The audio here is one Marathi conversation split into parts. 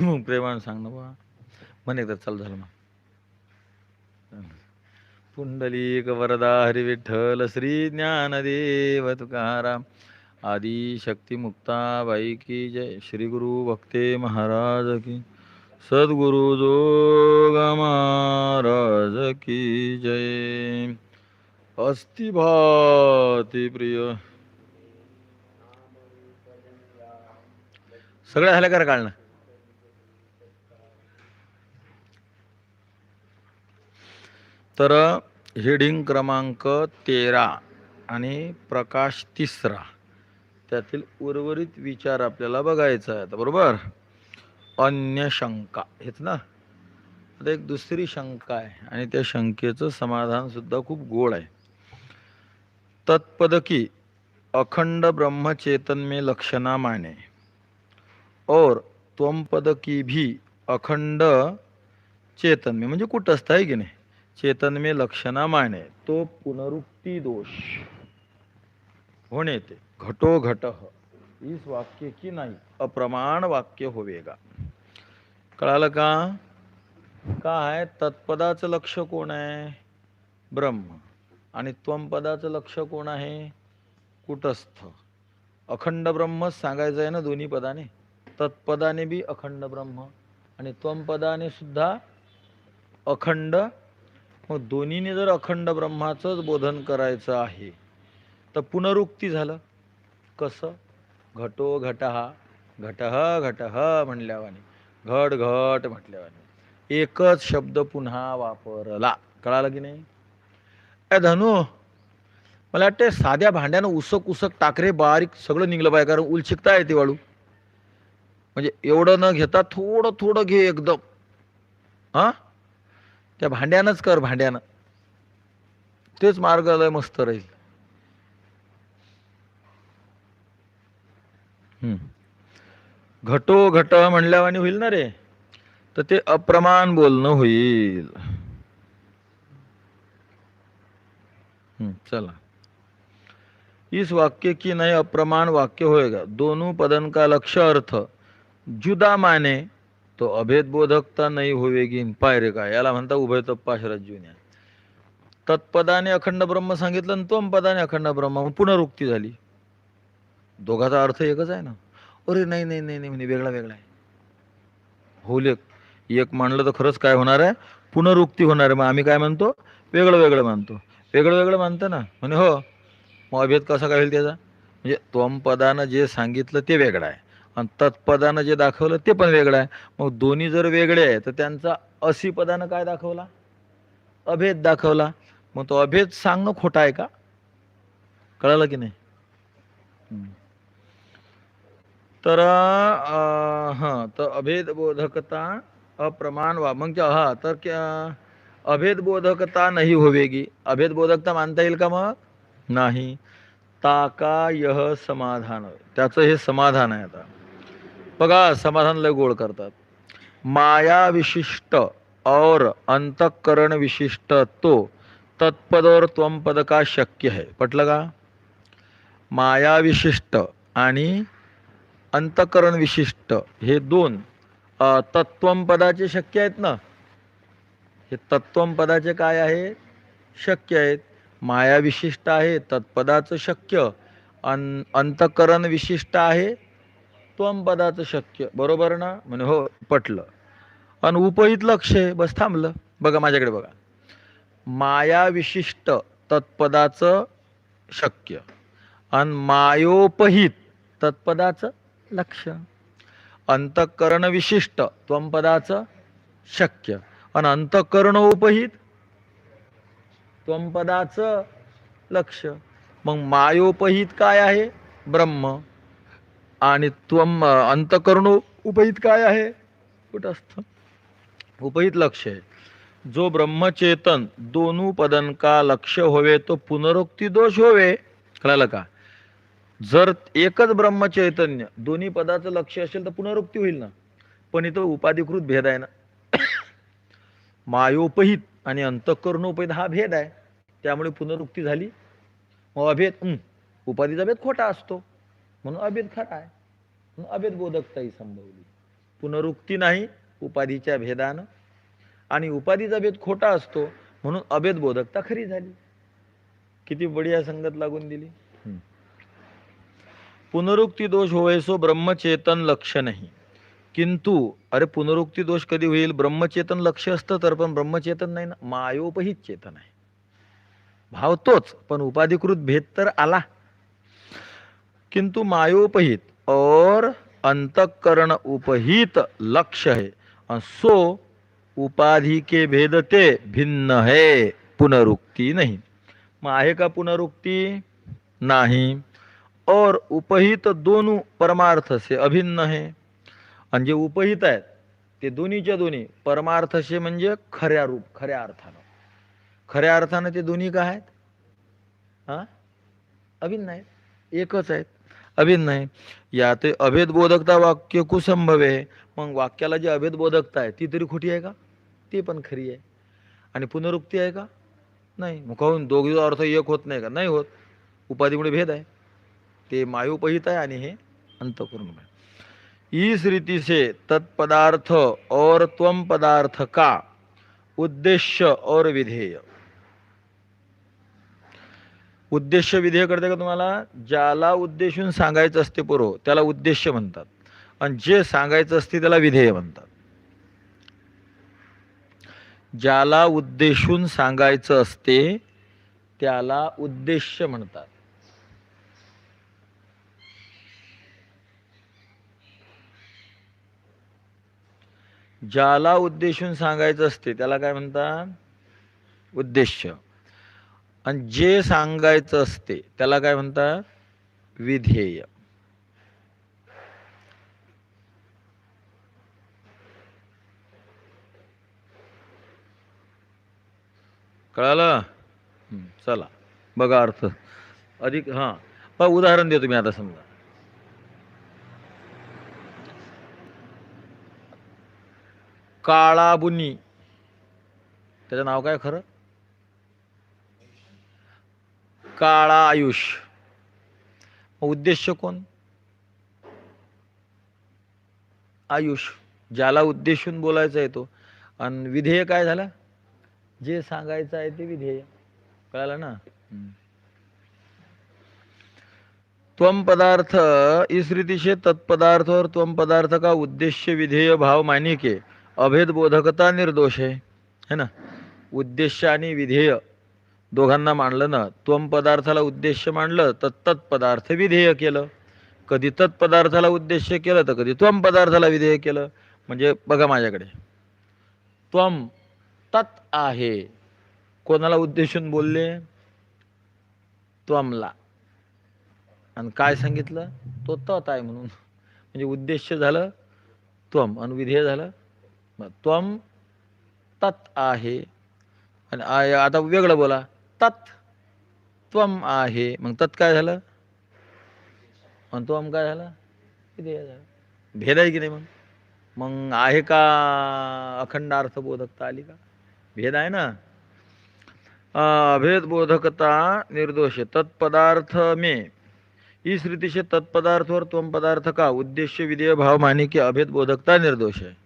मग प्रेमानं सांग ना बा म्हण एकदा चालू झालं मग. पुंडलिक वरदा हरी विठ्ठल श्री ज्ञानदेव तुकाराम. आदि शक्ती मुक्ताबाई की जय. श्री गुरु भक्ते महाराज की सद्गुरु जोग महाराज की जय. अस्ति भाती प्रिय. सगळ्या झाल्या का काढणं तर हेडिंग क्रमांक तेरा आणि प्रकाश तिसरा. त्यातील उर्वरित विचार आपल्याला बघायचा आहे आता बरोबर? अन्य शंका. हेच ना? आता एक दुसरी शंका आहे आणि त्या शंकेचं समाधान सुद्धा खूप गोड आहे. तत्पदकी अखंड ब्रह्म चेतन में लक्षणा माने और त्वम पद की भी अखंड चेतन में म्हणजे असतं आहे की नाही? चेतन में लक्षणा माने तो पुनरुक्ति दोष. होणे ते घटो घट इस वाक्य की नाही? अप्रमाण वाक्य होवेगा. कळालं का? का आहे? तत्पदाचं लक्ष कोण आहे? ब्रह्म. आणि त्वमपदाचं लक्ष कोण आहे? कुटस्थ. अखंड ब्रह्मच सांगायचं आहे ना दोन्ही पदाने? तत्पदाने बी अखंड ब्रह्म आणि त्वमपदाने सुद्धा अखंड मग दोन्हीने जर अखंड ब्रह्माचंच बोधन करायचं आहे तर पुनरुक्ती झालं. कसं? घटो घटहा घटह घटह म्हणल्यावाने घट घट म्हटल्यावाने. एकच शब्द पुन्हा वापरला. कळालं की नाही? ए धनु मला वाटते साध्या भांड्यानं उसक उसक टाकरे बारीक सगळं निघलं पाहिजे कारण उलचिकता येते वाळू. म्हणजे एवढं न घेता थोडं थोडं घे एकदम. हा? त्या भांड्यानंच कर भांड्यानं. तेच मार्ग लय मस्त राहील. हम्म. घटो घट म्हणल्यावानी होईल ना रे. तर ते अप्रमाण बोलणं होईल. हम्म, चला. इस वाक्य की नहीं अप्रमाण वाक्य होएगा दोनों पदन का लक्ष्य अर्थ. जुदा माने तो अभेद बोधकता नहीं होवेगी पायरे का याला म्हणता उभय तपाशरज जुन्या तत्पदाने अखंड ब्रह्म सांगितलं आणि तोम पदाने अखंड ब्रह्म पुनरुक्ती झाली. दोघाचा अर्थ एकच आहे ना? अरे नाही नाही नाही नाही म्हणे वेगळा वेगळा आहे. होईल एक एक मानलं तर खरंच काय होणार आहे? पुनरुक्ती होणार आहे. मग आम्ही काय म्हणतो? वेगळं वेगळं मानतो. वेगळं वेगळं मानतं ना? म्हणे हो. मग अभेद कसा काय होईल त्याचा? म्हणजे त्वम पदानं जे सांगितलं ते वेगळं आहे. आणि तत्पदानं जे दाखवलं ते पण वेगळं आहे. मग दोन्ही जर वेगळे आहे तर त्यांचा असी पदानं काय दाखवला? अभेद दाखवला. मग तो अभेद सांगणं खोटा आहे का? कळालं की नाही? तर हां तर अभेद बोधकता अप्रमाण वा मग क्या हा तर क्या अभेद बोधकता नाही होवेगी. अभेद बोधकता मानता येईल का मग? नाही. ताका यह समाधान त्याचं हे समाधान आहे आता. बघा समाधान लय गोड करतात. माया विशिष्ट और अंतकरण विशिष्ट तो तत्पद और त्वपद का शक्य है? पटलं का? माया विशिष्ट आणि अंतकरण विशिष्ट हे दोन तत्वपदाचे शक्य आहेत ना? हे तत्वपदाचे काय आहे? शक्य आहेत. माया विशिष्ट आहे तत्पदाचं शक्य. अन अंतकरण विशिष्ट आहे त्वम पदाचं शक्य. बरोबर ना? म्हणे हो पटलं. आणि उपहित लक्ष आहे बस थांबलं. बघा माझ्याकडे बघा. मायाविशिष्ट तत्पदाचं शक्य. आणि मायोपहित तत्पदाचं लक्ष. अंतःकरण विशिष्ट त्वंपदाचं शक्य. आणि अंतःकरण उपहित त्वंपदाचं लक्ष. मग मायोपहित काय आहे? ब्रह्म. आणि त्वम अंतकरण उपहित काय आहे? कुठं असतं उपहित लक्ष आहे. जो ब्रह्मचेतन दोनू पदन का लक्ष होवे तो पुनरुक्ती दोष होवे. कळालं का? जर एकच ब्रह्मचैतन्य दोन्ही पदाचं लक्ष असेल तर पुनरुक्ती होईल ना. पण इथं उपाधिकृत भेद आहे ना. मायोपहित आणि अंतःकरणोपहित हा भेद आहे. त्यामुळे पुनरुक्ती झाली. मग अभेद उपाधीचा भेद खोटा असतो. म्हणून अभेद खरा आहे. म्हणून अभेद बोधकताही संभवली. पुनरुक्ती नाही उपाधीच्या भेदानं. आणि उपाधीचा भेद खोटा असतो म्हणून अभेद बोधकता खरी झाली. किती बढिया संगत लागून दिली. पुनरुक्ती दोष होयसो ब्रह्मचेतन लक्ष नाही. किंतु अरे पुनरुक्ती दोष कधी होईल? ब्रह्मचेतन लक्ष असतं तर पण ब्रह्मचेतन नाही ना? मायोपहित चेतन आहे. भाव तोच पण उपाधिकृत भेद तर आला. किंतु मायोपहित और अंतकरण उपहित लक्ष्य है। और सो उपाधि के भेद ते भिन्न है पुनरुक्ति नहीं। मग आहे का पुनरुक्ती नाही और उपहित दोनों परमार्थ से अभिन्न है। आणि जे उपहित आहेत ते दोन्हीच्या दोन्ही परमार्थशे म्हणजे खऱ्या रूप खऱ्या अर्थानं। खऱ्या अर्थानं ते दोन्ही काय आहेत? हा? अभिन्न आहेत एकच आहेत. अभिन्न आहे. या अभेद बोधकता वाक्य कुसंभव. आहे मग वाक्याला जी अभेद बोधकता आहे ती तरी खोटी आहे का? ती पण खरी आहे. आणि पुनरुक्ती आहे का? नाही. मग कहून? दोघी अर्थ एक होत नाही का? नाही होत. उपाधीमुळे भेद आहे. ते मायुपहित आहे आणि हे अंतकरण आहे. इस रीति से तत्पदार्थ और त्वम पदार्थ का? उद्देश्य और विधेय. उद्देश विधेय करते का तुम्हाला? ज्याला उद्देशून सांगायचं असते पुरो त्याला उद्देश म्हणतात. आणि जे सांगायचं असते त्याला विधेय म्हणतात. ज्याला उद्देशून सांगायचं असते त्याला उद्देश म्हणतात. ज्याला उद्देशून सांगायचं असते त्याला काय म्हणतात? उद्देश आणि जे सांगायचं असते त्याला काय म्हणतात विधेय. कळालं? चला. बघा अर्थ. अधिक हां. पण उदाहरण देतो मी आता समजा. काळाबुनी. त्याचं नाव काय खरं? काळा आयुष उद्देश कोण? आयुष ज्याला उद्देशून बोलायचा आहे तो. आणि विधेय काय झाला? जे सांगायचं आहे ते विधेय. कळालं ना? त्वम पदार्थ इस रीति से तत्पदार्थ और त्वम पदार्थ का उद्देश्य विधेय भाव मानिके. अभेद बोधकता निर्दोष. है है ना? उद्देश्य आणि विधेय. दोघांना मांडलं ना त्वम पदार्थाला उद्देश्य मांडलं तर तत्पदार्थ विधेय केलं. कधी तत्पदार्थाला उद्देश्य केलं तर कधी त्वम पदार्थाला विधेय केलं. म्हणजे बघा माझ्याकडे. त्वम तत् आहे. कोणाला उद्देशून बोलले? त्वमला. आणि काय सांगितलं? तो तत आहे म्हणून. म्हणजे उद्देश झालं त्वम आणि विधेय झालं. मग त्वम तत् आहे. आणि आय- आता वेगळं बोला. तत् त्वम आहे. मग तत् काय झालं? पण त्वम काय झालं? किती झालं? भेद आहे की नाही मग? मग आहे का अखंड अर्थबोधकता आली का? भेद आहे ना? अभेद बोधकता निर्दोष तत्पदार्थ मे. इस रीति से तत्पदार्थ और त्वम पदार्थ का? उद्देश्य विधेय भाव माने की अभेद बोधकता निर्दोष आहे.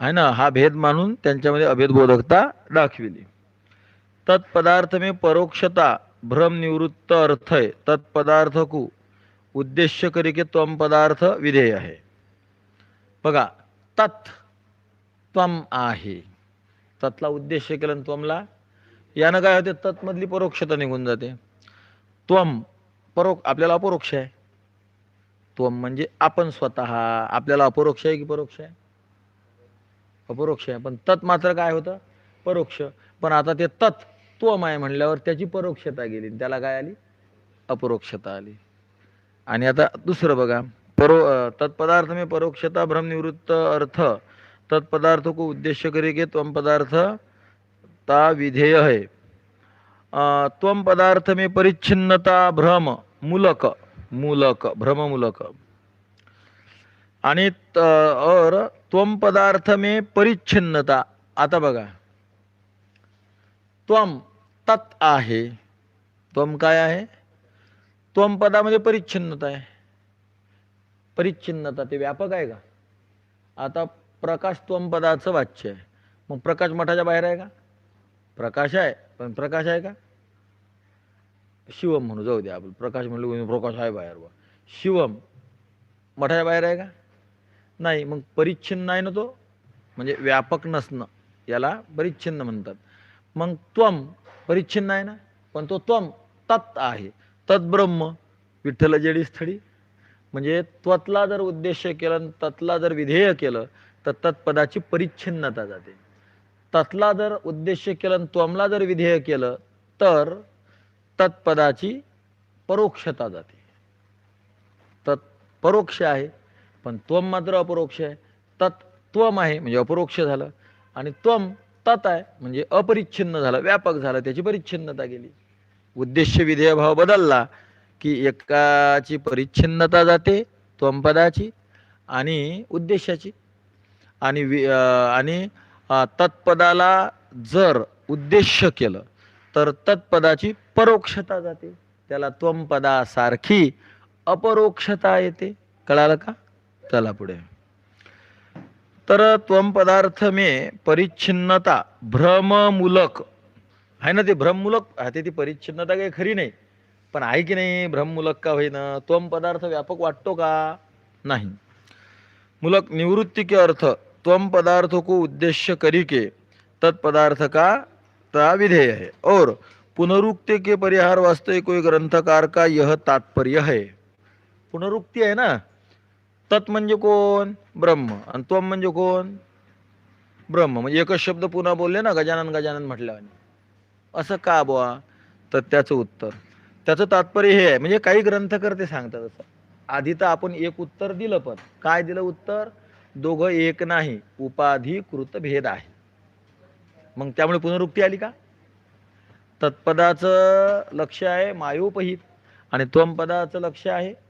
आहे ना? हा भेद मानून त्यांच्यामध्ये अभेद बोधकता दाखविली. तत्पदार्थ में परोक्षता भ्रम निवृत्त अर्थ है तत्पदार्थ को उद्देश्य करके त्वम पदार्थ विधेय आहे. बघा तत् त्वम आहे. तत्ला उद्देश्य केलं त्वमला यानं काय होते तत्मधली परोक्षता निघून जाते. त्वम परो आपल्याला अपरोक्ष आहे. त्वम म्हणजे आपण स्वतः आपल्याला अपरोक्ष आहे की परोक्ष आहे? अपरोक्ष आहे पण तत् मात्र काय होतं? परोक्ष. पण आता ते तत् त्वम आहे म्हणल्यावर त्याची परोक्षता गेली. त्याला काय आली? अपरोक्षता आली. आणि आता दुसरं बघा. परो तत्पदार्थ में परोक्षता भ्रमनिवृत्त अर्थ. तत्पदार्थ को उद्देश्य करेगे त्वम पदार्थ ता विधेय है. त्वम पदार्थ में परिच्छिन्नता भ्रम मूलक मूलक भ्रममूलक. आणि त- और त्वम पदार्थ में परिच्छिन्नता. आता बघा. त्वम तत् आहे. त्वम काय आहे? त्वम पदामध्ये परिच्छिन्नता आहे. परिच्छिन्नता ते व्यापक आहे का? आता प्रकाश त्वम पदाचं वाच्य आहे. मग प्रकाश मठाच्या बाहेर आहे का? प्रकाश आहे. पण प्रकाश आहे का? शिवम म्हणू जाऊ द्या आपण. प्रकाश म्हणलं प्रकाश आहे बाहेर बा शिवम मठाच्या बाहेर आहे का? नाही. मग परिच्छिन्न आहे ना तो? म्हणजे व्यापक नसणं. याला परिच्छिन्न म्हणतात. मग त्वम परिच्छिन्न आहे ना? पण तो त्वम तत् आहे. तत्ब्रह्म विठ्ठल जेडी स्थळी. म्हणजे त्वतला जर उद्देश केलं तत्ला जर विधेय केलं तर तत्पदाची परिच्छिन्नता जाते. तत्ला जर उद्देश केलं त्वमला जर विधेय केलं तर तत्पदाची परोक्षता जाते. तत् परोक्ष आहे पण त्वम मात्र अपरोक्ष आहे. तत् त्वम आहे म्हणजे अपरोक्ष झालं. आणि त्वम तत आहे. म्हणजे अपरिच्छिन्न झालं व्यापक झालं त्याची परिच्छिन्नता गेली. उद्देश विधेय भाव बदलला की एकाची परिच्छिन्नता जाते त्वंपदाची आणि उद्देशाची आणि वि आणि तत्पदाला जर उद्देश केलं तर तत्पदाची परोक्षता जाते. त्याला त्वंपदासारखी अपरोक्षता येते. कळालं का? चला पुढे. तर त्वम पदार्थ मे परिच्छिन्नता भ्रममूलक. आहे ना ते भ्रममूलक? आहे ती परिच्छिन्नता काही खरी नाही. पण आहे की नाही भ्रममूलक का होईना? त्वम पदार्थ व्यापक वाटतो का? नाही. मूलक निवृत्ती के अर्थ त्वम पदार्थों को उद्देश्य करी के तत्पदार्थ का ता विधेय है. और पुनरुक्ति के परिहार वास्ते कोई ग्रंथकार का यह तात्पर्य है. पुनरुक्ती आहे ना? तत् म्हणजे कोण? ब्रह्म. आणि त्वम म्हणजे कोण? ब्रह्म. म्हणजे एकच शब्द पुन्हा बोलले ना गजानन गजानन म्हटल्यावर असं का बुवा? तर त्याचं उत्तर. त्याचं तात्पर्य हे आहे. म्हणजे काही ग्रंथकर्ते सांगतात असं. आधी तर आपण एक उत्तर दिलं पण. काय दिलं उत्तर? दोघं एक नाही. उपाधिकृत भेद आहे. मग त्यामुळे पुनरुक्ती आली का? तत्पदाचं लक्ष आहे मायोपहित. आणि त्वम पदाचं लक्ष आहे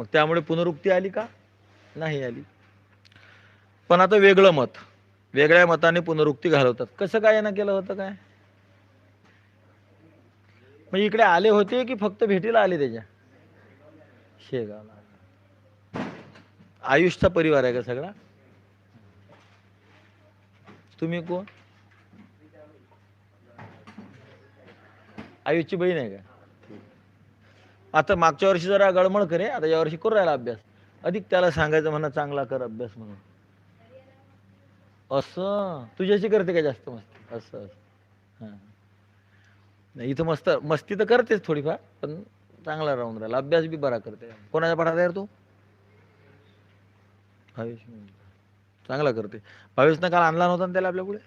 मग त्यामुळे पुनरुक्ती आली का? नाही आली. पण आता वेगळं मत. वेगळ्या मताने पुनरुक्ती घालवतात. कसं काय यानं केलं होतं काय? म्हणजे इकडे आले होते की फक्त भेटीला आले त्याच्या? शेगावला आयुषचा परिवार आहे का सगळा? तुम्ही कोण? आयुषची बहीण आहे का? आता मागच्या वर्षी जरा गळमळ करे आता या वर्षी करू राहिला अभ्यास. अधिक त्याला सांगायचं म्हणा चांगला कर अभ्यास म्हणून. असं. तुझ्याशी करते का जास्त मस्ती? असं असं. हा. नाही इथं मस्त मस्ती तर करतेच थोडीफार पण चांगला राहून राहिला. अभ्यास बी बरा करते. कोणाच्या पाठात यार तू? भावेश चांगला करते. भावेशनं काल आणला नव्हता ना त्याला आपल्या पुढे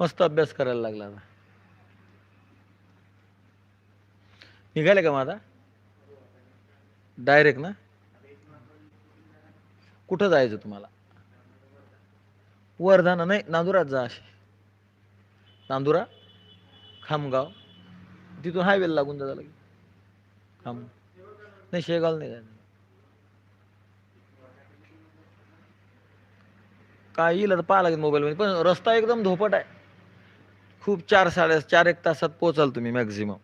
मस्त अभ्यास करायला लागला आता निघाले का माझा डायरेक्ट ना? कुठं जायचं तुम्हाला? वर्धाना नाही नांदुरात जा असे नांदुरा खामगाव. तिथून हायवेला लागून जायला लागेल. खाम. नाही शेगाव नाही जायचं. काय येईल आता पाहा लागेल मोबाईलमध्ये पण रस्ता एकदम धोपट आहे. खूप चार साडे चार एक तासात पोचाल तुम्ही मॅक्झिमम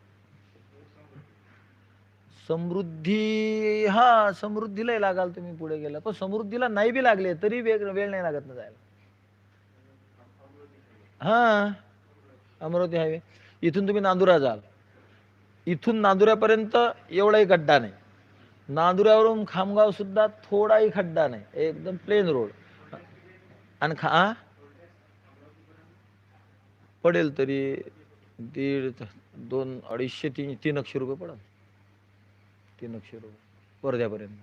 समृद्धी हा समृद्धीलाही लागाल तुम्ही पुढे गेला. पण समृद्धीला नाही बी लागले तरी वेग वेळ नाही लागत ना जायला. हा अमरावती हायवे इथून तुम्ही नांदुरा जाल. इथून नांदुऱ्यापर्यंत एवढाही खड्डा नाही. नांदुऱ्यावरून खामगाव सुद्धा थोडाही खड्डा नाही. एकदम प्लेन रोड आणि खा पडेल तरी दीड दोन अडीचशे तीन तीन एकशे रुपये पडेल तीन एकशे रुपये वर्ध्यापर्यंत.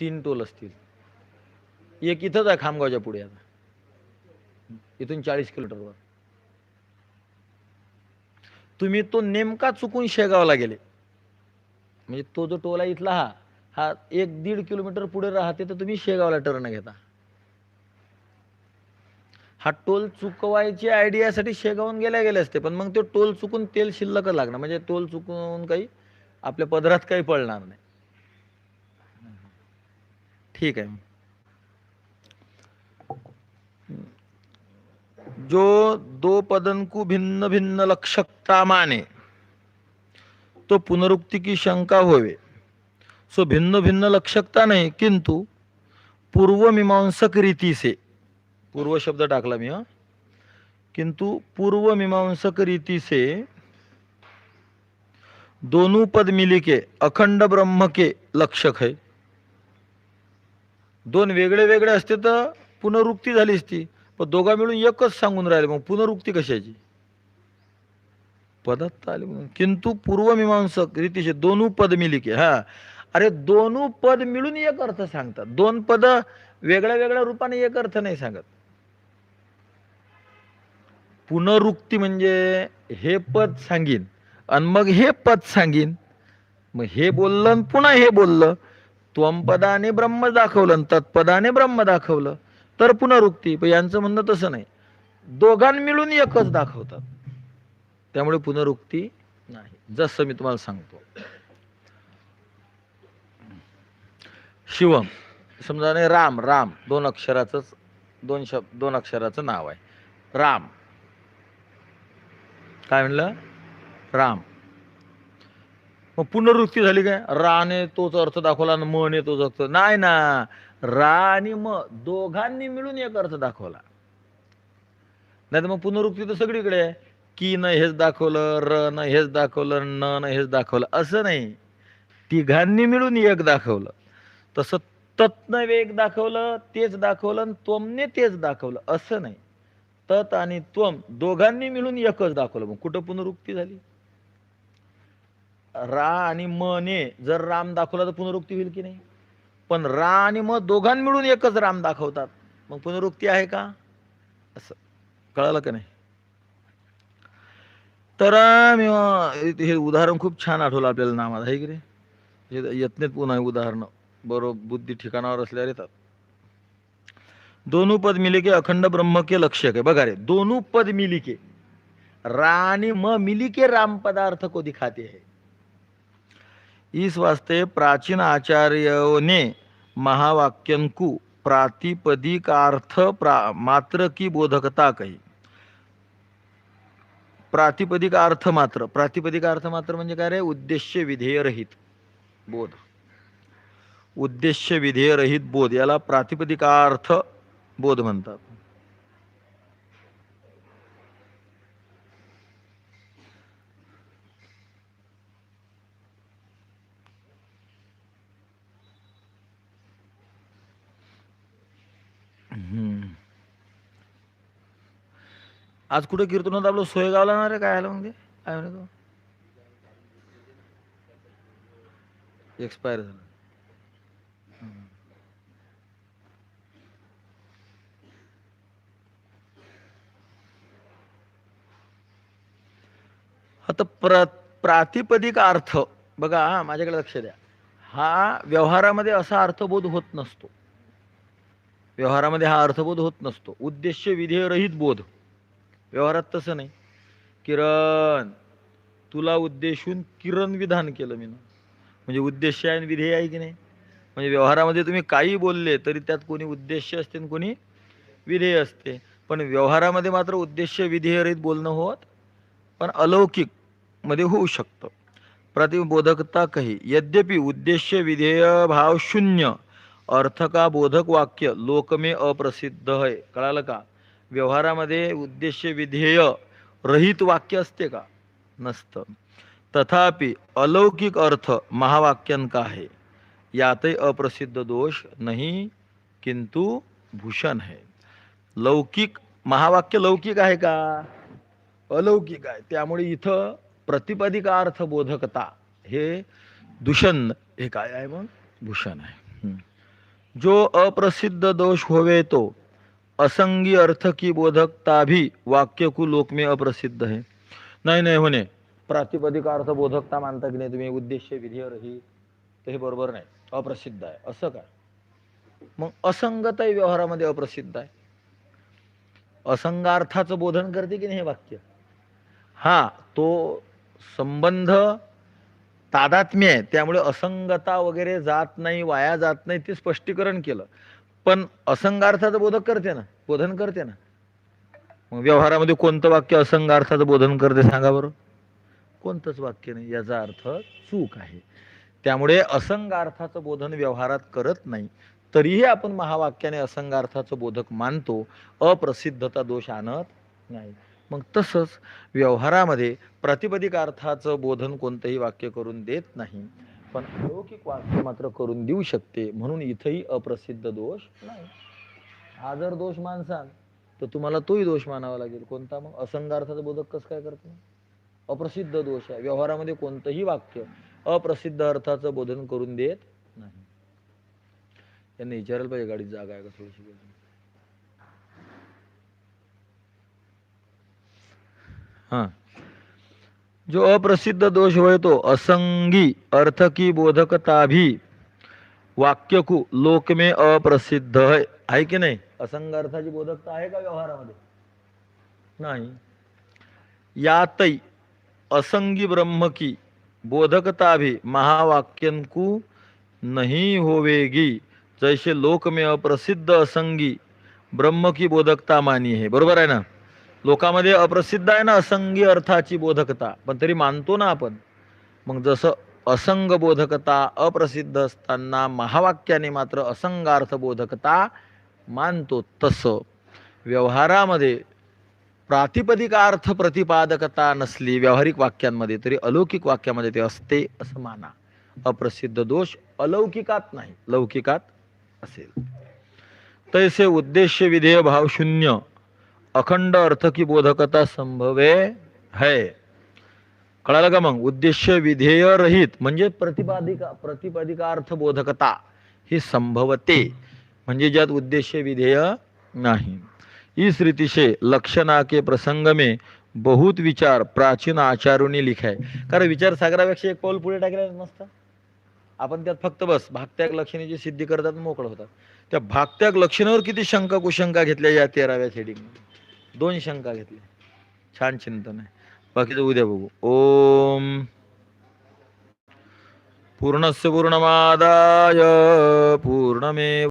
तीन टोल असतील. एक इथंच आहे खामगावच्या पुढे आता. इथून चाळीस किलोमीटरवर तुम्ही तो नेमका चुकून शेगावला गेले. म्हणजे तो जो टोल आहे इथला हा हा एक दीड किलोमीटर पुढे राहते तर तुम्ही शेगावला टर्न घेता. हा टोल चुकवायची आयडियासाठी शेगावून गेल्या गेले असते पण मग ते टोल चुकून तेल शिल्लक लागणार म्हणजे टोल चुकून काही आपल्या पदरात काही पडणार नाही. ठीक आहे. जो दो पदन को भिन्न भिन्न लक्षकता माने तो पुनरुक्ती की शंका होवे. सो भिन्न भिन्न लक्षकता नाही किंतु पूर्व मीमांसक रीती से पूर्व शब्द टाकला मी हा. किंतु पूर्व मीमांसक रीती से दोनों पद मिली के अखंड ब्रह्म के लक्षक है. दोन वेगळे वेगळे असते तर पुनरुक्ती झाली असती पण दोघा मिळून एकच सांगून राहिले मग पुनरुक्ती कशाची? पदात आले म्हणून. किंतु पूर्वमीमांसक रीतीचे दोनू पद मिलिके हा. अरे दोनू पद मिळून एक अर्थ सांगतात. दोन पद वेगळ्या वेगळ्या रूपाने एक अर्थ नाही सांगत. पुनरुक्ती म्हणजे हे पद सांगीन. आणि मग हे पद सांगीन. मग हे बोललं आणि पुन्हा हे बोललं. त्वंपदाने ब्रह्म दाखवलं आणि तत्पदाने ब्रह्म दाखवलं. तर पुनरुक्ती. पण यांचं म्हणणं तसं नाही. दोघां मिळून एकच दाखवतात. त्यामुळे पुनरुक्ती नाही. जसं मी तुम्हाला सांगतो. शिवम. समजा नाही राम राम. दोन अक्षराचं दोन शब्द दोन अक्षराचं नाव आहे. राम. काय म्हणलं? राम. मग पुनरुक्ती झाली काय? राने तोच अर्थ दाखवला आणि मने तोच अर्थ. नाही ना. रा आणि म दोघांनी मिळून एक अर्थ दाखवला. नाही तर मग पुनरुक्ती तर सगळीकडे की न हेच दाखवलं र न हेच दाखवलं न न हेच दाखवलं असं नाही. तिघांनी मिळून एक दाखवलं. तसं तत्न वेग दाखवलं तेच दाखवलं आणि त्वमने तेच दाखवलं असं नाही. तत आणि त्वम दोघांनी मिळून एकच दाखवलं. मग कुठं पुनरुक्ती झाली? रा आणि म ने जर राम दाखवला तर पुनरुक्ती होईल की नाही? पण रा आणि म दोघां मिळून एकच राम दाखवतात. मग पुनरुक्ती आहे का? असं. कळालं का नाही? तर मी हे उदाहरण खूप छान आठवलं आपल्याला नामात. आहे की रे हे पुन्हा उदाहरणं. बरोबर बुद्धी ठिकाणावर असल्यावर येतात. दोनों पद मिले के अखंड ब्रह्म के लक्ष्य के बघा रे दोनों पद मिली के म मिली के राम पदार्थ को दिखाते हैं. इस वास्ते प्राचीन आचार्यों ने महावाक्यन को प्रातिपदिक अर्थ प्रा, मात्र की बोधकता कही. प्रातिपदिक अर्थ मात्र. प्रातिपदिक अर्थ मात्र म्हणजे काय रे? उद्देश्य विधेय रहित बोध. उद्देश्य विधेय रहित बोध. याला प्रातिपदिकार्थ बोध म्हणतात. आज कुठे कीर्तनात आपलं सोयगावला ना रे काय आलं मग ते? काय म्हणतो एक्सपायर झालं. आता प्र प्रातिपदिक अर्थ. बघा हा माझ्याकडे लक्ष द्या. हा व्यवहारामध्ये असा अर्थबोध होत नसतो. व्यवहारामध्ये हा अर्थबोध होत नसतो. उद्देश्य विधेयरहित बोध. व्यवहारात तसं नाही. किरण तुला उद्देशून किरण विधान केलं मी म्हणजे उद्देश आहे आणि विधेय आहे की नाही? म्हणजे व्यवहारामध्ये तुम्ही काही बोलले तरी त्यात कोणी उद्देश असते आणि कोणी विधेय असते. पण व्यवहारामध्ये मात्र उद्देश विधेयरहित बोलणं होत. पण अलौकिक मध्ये होऊ शकतं. प्रतिबोधकता कही यद्यपि उद्देश्य विधेय भाव शून्य अर्थ का बोधक वाक्य लोकमे अप्रसिद्ध आहे कळालं का? व्यवहारामध्ये उद्देश्य विधेय रहित वाक्य असते का? नसतं. तथापि अलौकिक अर्थ महावाक्यन का आहे. यातही अप्रसिद्ध दोष नाही किंतु भूषण है लौकिक महावाक्य लौकिक आहे का? अलौकिक आहे. त्यामुळे इथं प्रतिपदिकार्थबोधकता. हे दूषण हे काय आहे मग? भूषण आहे. जो अप्रसिद्ध दोष होवे तो असंगी अर्थ की बोधकता भी वाक्य को लोक में अप्रसिद्ध है. नाही नाही होणे प्रातिपदिक बोधकता मानता की नाही तुम्ही उद्देश्य विधेय रही तर हे बरोबर नाही. अप्रसिद्ध आहे. असं काय? मग असंगतही व्यवहारामध्ये अप्रसिद्ध आहे. असंगार्थाचं बोधन करते की नाही हे वाक्य? हा तो संबंध तादात्म्य आहे. त्यामुळे असंगता वगैरे जात नाही वाया जात नाही ते स्पष्टीकरण केलं. पण असंगार्थाचं बोधक करते ना बोधन करते ना. मग व्यवहारामध्ये कोणतं वाक्य असंगार्थाचं बोधन करते सांगा बरं. कोणतंच वाक्य नाही याचा अर्थ चूक आहे. त्यामुळे असंगार्थाचं बोधन व्यवहारात करत नाही. तरीही आपण महावाक्याने असंगार्थाचं बोधक मानतो. अप्रसिद्धता दोष आणत नाही. मग तसंच व्यवहारामध्ये प्रातिपदिक अर्थाचं बोधन कोणतंही वाक्य करून देत नाही. पण अलौकिक वाक्य मात्र करून देऊ शकते म्हणून इथंही अप्रसिद्ध दोष नाही. हा जर दोष मानसाल तर तुम्हाला तोही दोष मानावा लागेल. कोणता मग? असंगार्थाचं बोधक कसं काय करतो? अप्रसिद्ध दोष आहे. व्यवहारामध्ये कोणतंही वाक्य अप्रसिद्ध अर्थाचं बोधन करून देत नाही. त्यांनी विचारायला पाहिजे गाडीत जागा आहे का थोडीशी? हा। जो अप्रसिद्ध दोष होय तो असंगी अर्थ की बोधकता भी वाक्य कु लोक में अप्रसिद्ध है। आहे की नाही? असंग अर्थाची बोधकता आहे का व्यवहारामध्ये? नाही। यातई असंगी ब्रह्म की बोधकता भी महावाक्यन को नहीं होवेगी। जैसे लोक में अप्रसिद्ध असंगी ब्रह्म की बोधकता मानी है। बरोबर आहे ना? लोकांमध्ये अप्रसिद्ध आहे ना असंगी अर्थाची बोधकता. पण तरी मानतो ना आपण. मग जसं असंग बोधकता अप्रसिद्ध असताना महावाक्याने मात्र असंगार्थ बोधकता मानतो तसं. व्यवहारामध्ये प्रातिपदिक अर्थ प्रतिपादकता नसली व्यावहारिक वाक्यांमध्ये तरी अलौकिक वाक्यामध्ये ते असते असं माना. अप्रसिद्ध दोष अलौकिकात नाही लौकिकात असेल. तैसे उद्देश्य विधेय भाव शून्य. अखंड अर्थ की बोधकता संभवे है. कळालं का मग? उद्देश्य विधेय रहित म्हणजे प्रतिपादिका प्रतिपादिकार्थ बोधकता ही संभवते. म्हणजे ज्यात उद्देश्य विधेय नाही. इस रीति से लक्षणा के प्रसंग में बहुत विचार प्राचीन आचार्योंनी लिखाय कारण विचार सागरापेक्षा एक पाऊल पुढे टाकले मस्त. आपण त्यात फक्त बस भागत्याग लक्षणेची सिद्धी करतात मोकळ होतात. त्या भागत्याग लक्षणावर किती शंका कुशंका घेतल्या या तेराव्या हेडिंग दोन शंका घेतल्या छान चिंतन आहे. बाकीचं उद्या बघू. ओम. पूर्णस्य पूर्णमादाय. पूर्णमेव